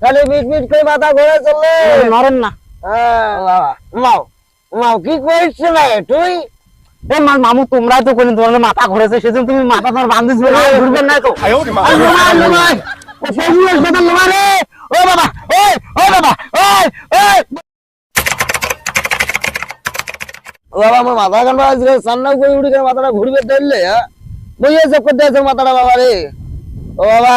খালি bit bit করে মাথা ঘুরে চললে। নরেন না। হ্যাঁ, মাও মাও কি না তুই? মামু তো কোন মাথা ঘুরেছে সেজন্য তুমি মাথা তোমার বান্ধিস ঘুরবেন না তো ও ও বাবা ওই ও বাবা ওই ওই ও বাবা আমার মাথা কান বাজরে সান্না কই উড়ি করে মাথাটা ঘুরবে ধরলে হ্যাঁ? বইয়ে সব করতে আছে মাথাটা বাবা রে। ও বাবা।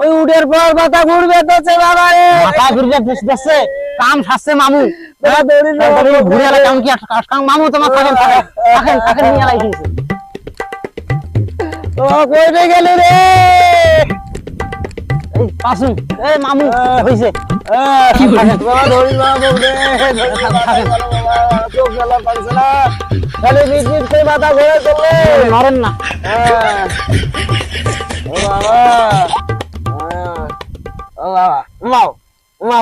ওই উডের পর মাথা ঘুরবে তোছে বাবা মাথা ঘুরবে কাম সাজছে মামু। তারপরে ঘুরে এলে কি মামু তোমার থাকেন থাকেন থাকেন থাকেন নিয়ে কিন্তু ও কইতে গেলি রে? এই পাসুন এই মামু হইছে। কি বাবা বাবা, চোখ গেলা পারছে না। করে মাথা ঘুরে চললে নরেন না। হ্যাঁ। ও বাবা। হ্যাঁ।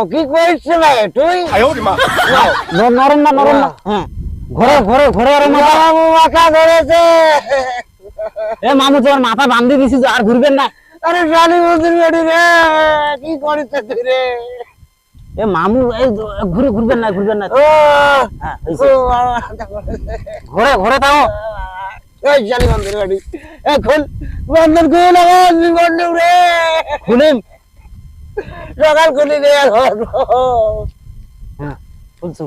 কি তুই মাথা এ মাথা বান্ধি দিছি যে আর ঘুরবেন না আরে শালি বুঝির বেড়ি রে কি করিস রে এ মামু এই ঘুরে ঘুরবেন না ঘুরবেন না ও। ঘরে ঘরে তাও ওই শালি বন্ধুর বাড়ি এখন বন্ধুর খুলে লাগান বন্ধু রে খুলেন সকাল খুলি রে হ্যাঁ শুনছো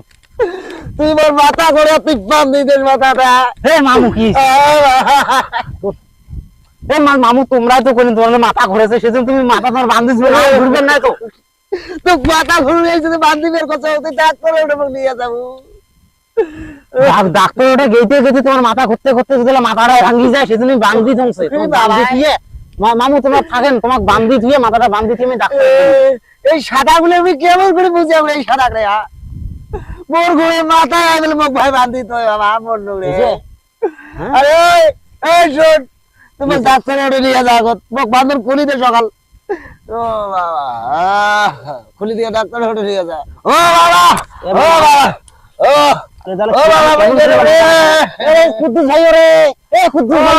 তুই মাথা করে তুই পাম মাথাটা। হে মামু কি? মামু তোমরাই তো কোন তোমার মাথা ঘুরেছে সেজন্য তুমি মাথা তোমার বান্ধিস ঘুরবেন না তো। তো মাথা ঘুরে যদি বান্ধি বের করছে তুই ডাক করে ওটা নিয়ে যাব। ডাক- ডাক্তার ওটা গেইতে গেতে তোমার মাথা ঘুরতে ঘুরতে যদি মাথাটা ভাঙ্গি যায় সেজন্য বান্ধি বাবা। বান্ধি দিয়ে মামু তোমার থাকেন তোমাকে বান্ধি দিয়ে মাথাটা বান্ধি দিয়ে আমি ডাক্তার এই সাদা গুলো আমি কেমন করে বুঝি আমরা এই সাদা রে মোর ঘুরে মাথায় আগলে মোক ভাই বান্ধি তো বাবা মোর নুরে হ্যাঁ? আরে এই শোন তুমি ডাক্তার ওটা নিয়ে যাও গো। মোক বান্ধব খুলি দে সকাল। ও বাবা খুলি দিয়ে ডাক্তার ওটা নিয়ে যা। ও বাবা ও বাবা ও ও বাবা করে রে এ কুদ্দুস ভাই রে। এ কুদ্দুস ভাই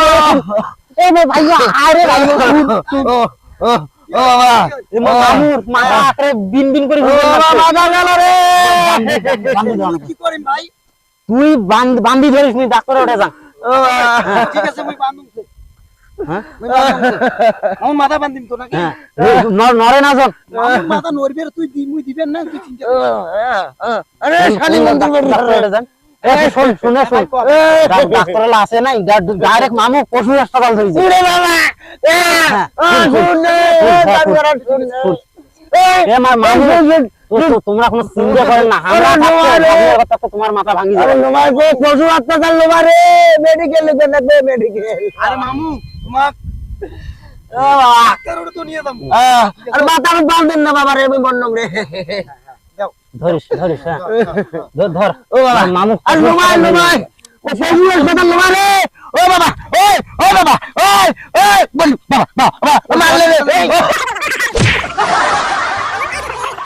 এ মে ভাই আরে ভাই ও ও ও বাবা এ মামুর মাথা আকারে বিন বিন করে ও ঘুরবেন না বাবা গেল রে। বান্ধি দাও আমাকে। কি করিম ভাই? তুই বান্ধ বান্ধি ধরিস নি ডাক্তার ওঠে যা। ঠিক আছে মুই বান্ধুম। হ্যাঁ? মাথা বান্ধিম তো নাকি? হ্যাঁ নরে না জন মাথা নড়বে তুই দি- মুই দিবেন না তুই চিন্তা আরে শালি বন্ধু নাই? ডাইরেক্ট মামু পশু হাসপাতাল ধরেছে। তোমরা কোনো চিন্তা করেন না। তোমার মাথা ভাঙি আরে যাবে। নোমাই গো, পশু হাসপাতাল নোমারে মেডিকেল লিখে নেবে মেডিকেল আরে মামু তোমার আরে মাথা না বাবা রে আমি রে। ধরিস ধরিস হ্যাঁ। ধর ধর। ও বাবা মামু আর নোমাই নোমাই। ও হাসপাতাল নোমারে ও বাবা ওই ও বাবা ওই ওই বল বাবা বাবা।